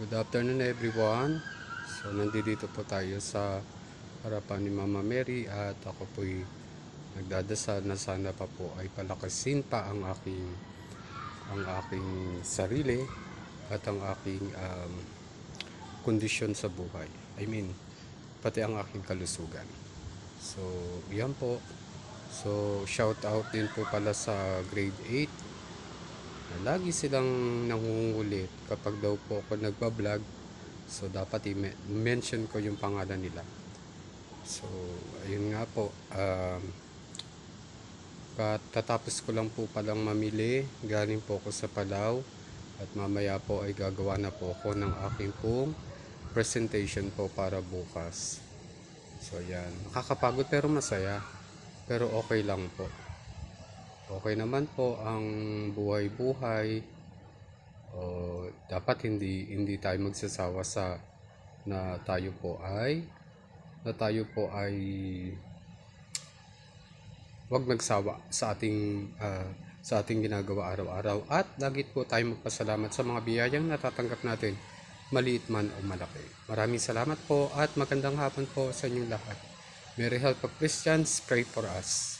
Good afternoon everyone. So nandito po tayo sa harapan ni Mama Mary at ako po'y nagdadasal na sana pa po ay palakasin pa ang aking ang aking sarili at ang aking um, kondisyon sa buhay. I mean, pati ang aking kalusugan. So, yan po. So, shout out din po pala sa grade 8 na lagi silang nangungulit kapag daw po ako nagbablog. So dapat i-mention ko yung pangalan nila. So ayun nga po um, katatapos ko lang po palang mamili. Galing po ako sa Palaw at mamaya po ay gagawa na po ako ng aking pong presentation po para bukas. So yan. Nakakapagod pero masaya. Pero okay lang po okay naman po ang buhay-buhay. O dapat hindi hindi tayo magsasawa sa na tayo po ay na tayo po ay wag magsawa sa ating ah, sa ating ginagawa araw-araw at lagi po tayo magpasalamat sa mga biyayang natatanggap natin maliit man o malaki. Maraming salamat po at magandang hapon po sa inyong lahat. May help of Christians, pray for us.